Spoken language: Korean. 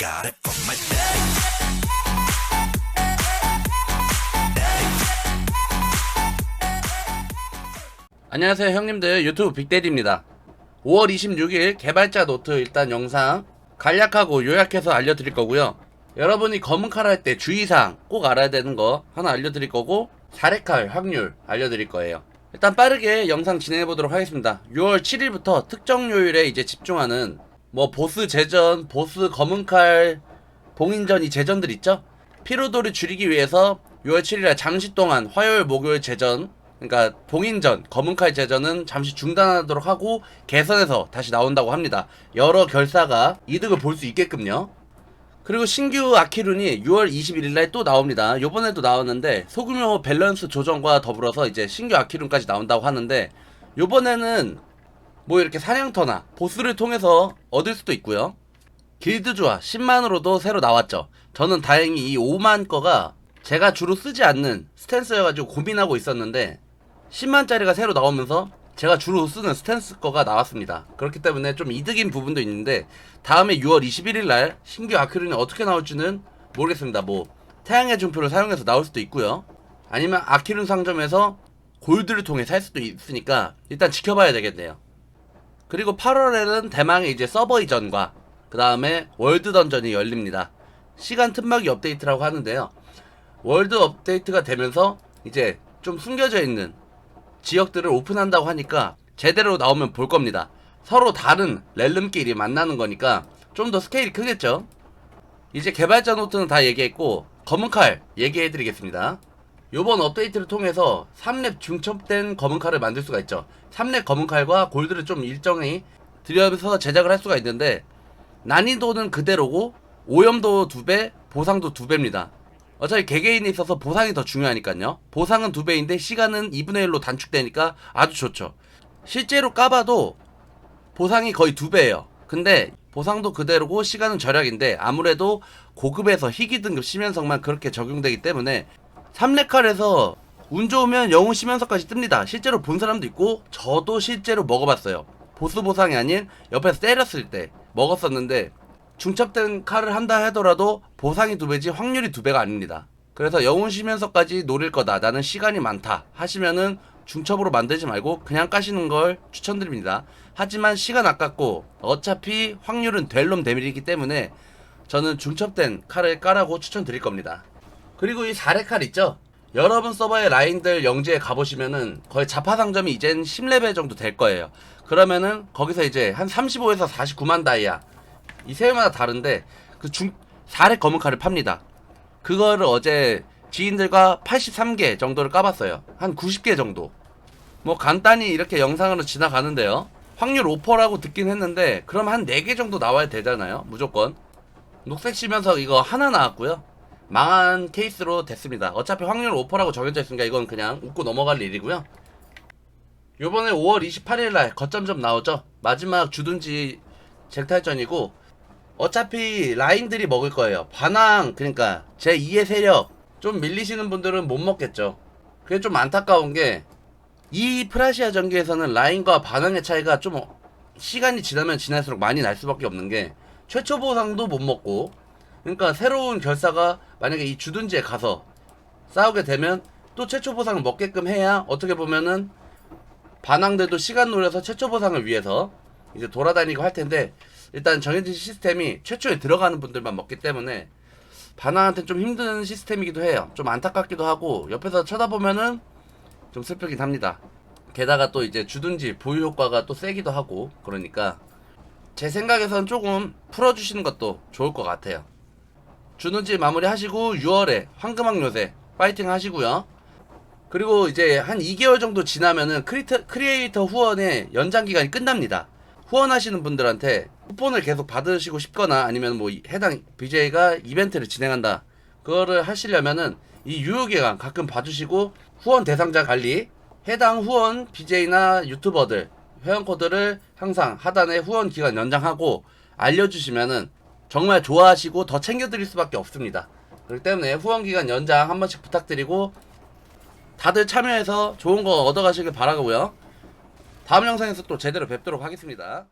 got it from my daddy. 안녕하세요 형님들. 유튜브 빅데디입니다. 5월 26일 개발자 노트 일단 영상 간략하고 요약해서 알려드릴 거고요. 여러분이 검은 칼 할 때 주의사항 꼭 알아야 되는 거 하나 알려드릴 거고 사례칼 확률 알려드릴 거예요. 일단 빠르게 영상 진행해 보도록 하겠습니다. 6월 7일부터 특정 요일에 이제 집중하는 뭐 보스 제전 보스 검은 칼 봉인전 이 제전들 있죠? 피로도를 줄이기 위해서 6월 7일에 잠시 동안 화요일 목요일 제전 그러니까 봉인전 검은칼 제전은 잠시 중단하도록 하고 개선해서 다시 나온다고 합니다. 여러 결사가 이득을 볼 수 있게끔요. 그리고 신규 아키룬이 6월 21일 날 또 나옵니다. 요번에도 나왔는데 소규모 밸런스 조정과 더불어서 이제 신규 아키룬까지 나온다고 하는데 요번에는 뭐 이렇게 사냥터나 보스를 통해서 얻을 수도 있고요 길드 조화 10만으로도 새로 나왔죠. 저는 다행히 이 5만 거가 제가 주로 쓰지 않는 스탠스여가지고 고민하고 있었는데 10만짜리가 새로 나오면서 제가 주로 쓰는 스탠스 거가 나왔습니다. 그렇기 때문에 좀 이득인 부분도 있는데 다음에 6월 21일 날 신규 아크린이 어떻게 나올지는 모르겠습니다. 뭐 태양의 준표를 사용해서 나올 수도 있고요. 아니면 아키룬 상점에서 골드를 통해 살 수도 있으니까 일단 지켜봐야 되겠네요. 그리고 8월에는 대망의 이제 서버 이전과 그 다음에 월드 던전이 열립니다. 시간 틈막이 업데이트라고 하는데요. 월드 업데이트가 되면서 이제 좀 숨겨져 있는 지역들을 오픈한다고 하니까 제대로 나오면 볼 겁니다. 서로 다른 렐름끼리 만나는 거니까 좀 더 스케일이 크겠죠? 이제 개발자 노트는 다 얘기했고 검은 칼 얘기해 드리겠습니다. 요번 업데이트를 통해서 3렙 중첩된 검은 칼을 만들 수가 있죠. 3렙 검은 칼과 골드를 좀 일정히 들여서 제작을 할 수가 있는데 난이도는 그대로고 오염도 2배, 보상도 2배입니다. 어차피 개개인에 있어서 보상이 더 중요하니까요. 보상은 2배인데 시간은 2분의 1로 단축되니까 아주 좋죠. 실제로 까봐도 보상이 거의 2배예요. 근데 보상도 그대로고 시간은 절약인데 아무래도 고급에서 희귀 등급 심연석만 그렇게 적용되기 때문에 3렙칼에서 운 좋으면 영웅 심연석까지 뜹니다. 실제로 본 사람도 있고 저도 실제로 먹어봤어요. 보스 보상이 아닌 옆에서 때렸을 때 먹었었는데 중첩된 칼을 한다 하더라도 보상이 두 배지 확률이 두 배가 아닙니다. 그래서 영웅 심연석까지 노릴 거다. 나는 시간이 많다. 하시면은 중첩으로 만들지 말고 그냥 까시는 걸 추천드립니다. 하지만 시간 아깝고 어차피 확률은 될놈 데밀이기 때문에 저는 중첩된 칼을 까라고 추천드릴 겁니다. 그리고 이 4례칼 있죠? 여러분 서버의 라인들 영지에 가보시면은 거의 자파 상점이 이젠 10레벨 정도 될 거예요. 그러면은 거기서 이제 한 35에서 49만 다이아 이 세마다 다른데 그 중 4렙 검은 칼을 팝니다. 그거를 어제 지인들과 83개 정도를 까봤어요. 한 90개 정도. 뭐 간단히 이렇게 영상으로 지나가는데요. 확률 5%라고 듣긴 했는데 그럼 한 4개 정도 나와야 되잖아요. 무조건. 녹색 시면서 이거 하나 나왔고요. 망한 케이스로 됐습니다. 어차피 확률 5%라고 정해져 있으니까 이건 그냥 웃고 넘어갈 일이고요. 요번에 5월 28일 날 거점점 나오죠. 마지막 주둔지 쟁탈전이고 어차피 라인들이 먹을 거예요. 반항 그러니까 제 2의 세력 좀 밀리시는 분들은 못 먹겠죠. 그게 좀 안타까운 게 이 프라시아 전기에서는 라인과 반항의 차이가 좀 시간이 지나면 지날수록 많이 날 수밖에 없는 게 최초 보상도 못 먹고 그러니까 새로운 결사가 만약에 이 주둔지에 가서 싸우게 되면 또 최초 보상을 먹게끔 해야 어떻게 보면은 반항들도 시간 노려서 최초 보상을 위해서 이제 돌아다니고 할 텐데 일단 정해진 시스템이 최초에 들어가는 분들만 먹기 때문에 반항한테 좀 힘든 시스템이기도 해요. 좀 안타깝기도 하고 옆에서 쳐다보면은 좀 슬프긴 합니다. 게다가 또 이제 주둔지 보유 효과가 또 세기도 하고 그러니까 제 생각에선 조금 풀어주시는 것도 좋을 것 같아요. 주둔지 마무리 하시고 6월에 황금왕 요새 파이팅 하시고요. 그리고 이제 한 2개월 정도 지나면은 크리터, 크리에이터 후원의 연장 기간이 끝납니다. 후원하시는 분들한테 쿠폰을 계속 받으시고 싶거나 아니면 뭐 이- 해당 BJ가 이벤트를 진행한다. 그거를 하시려면은 이 유효 기간 가끔 봐주시고 후원 대상자 관리 해당 후원 BJ나 유튜버들 회원 코드를 항상 하단에 후원 기간 연장하고 알려주시면은 정말 좋아하시고 더 챙겨드릴 수밖에 없습니다. 그렇기 때문에 후원 기간 연장 한 번씩 부탁드리고 다들 참여해서 좋은 거 얻어가시길 바라고요. 다음 영상에서 또 제대로 뵙도록 하겠습니다.